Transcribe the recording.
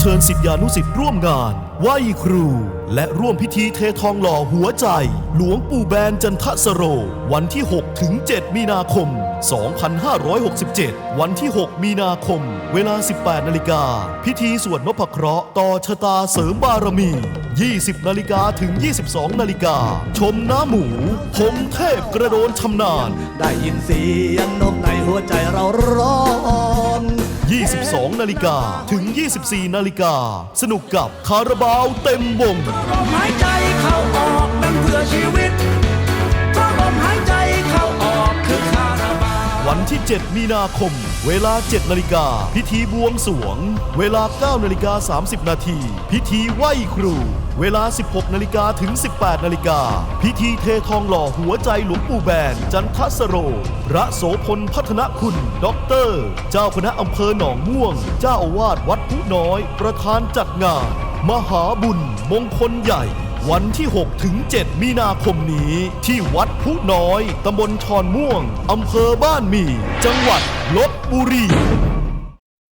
เชิญสิทธิานุสิทธิ์ร่วมงานไหว้ครู และร่วมพิธีเททองหล่อหัวใจ หลวงปู่แบนจันทสโร วันที่ 6 ถึง 7 มีนาคม 2567 วันที่ 6 มีนาคม เวลา 18 นาฬิกา พิธีสวดนพเคราะห์ต่อชะตาเสริมบารมี 20 นาฬิกาถึง 22 นาฬิกา ชมน้าหมูพงเทพกระโดนชำนาญ ได้ยินเสียงนกในหัวใจเราร้อน 22นาฬิกาถึง 24 นาฬิกา สนุกกับคาราบาวเต็มวงลมหายใจ ที่ 7 มีนาคม เวลา 7 นาฬิกา พิธีบวงสวง เวลา 9 นาฬิกา 30 นาที พิธีไหว้ครู เวลา 16 นาฬิกาถึง 18 นาฬิกา พิธีเททองหล่อหัวใจหลวงปู่แบน จันทสโร พระโสพลพัฒนคุณด็อกเตอร์ เจ้าคณะอำเภอหนองม่วง เจ้าอาวาสวัดผู้น้อย ประธานจัดงาน มหาบุญมงคลใหญ่ วันที่ 6 ถึง 7 มีนาคมนี้ ที่วัดผู้น้อย ตำบลชอนม่วง อำเภอบ้านหมี่ จังหวัดลบบุรี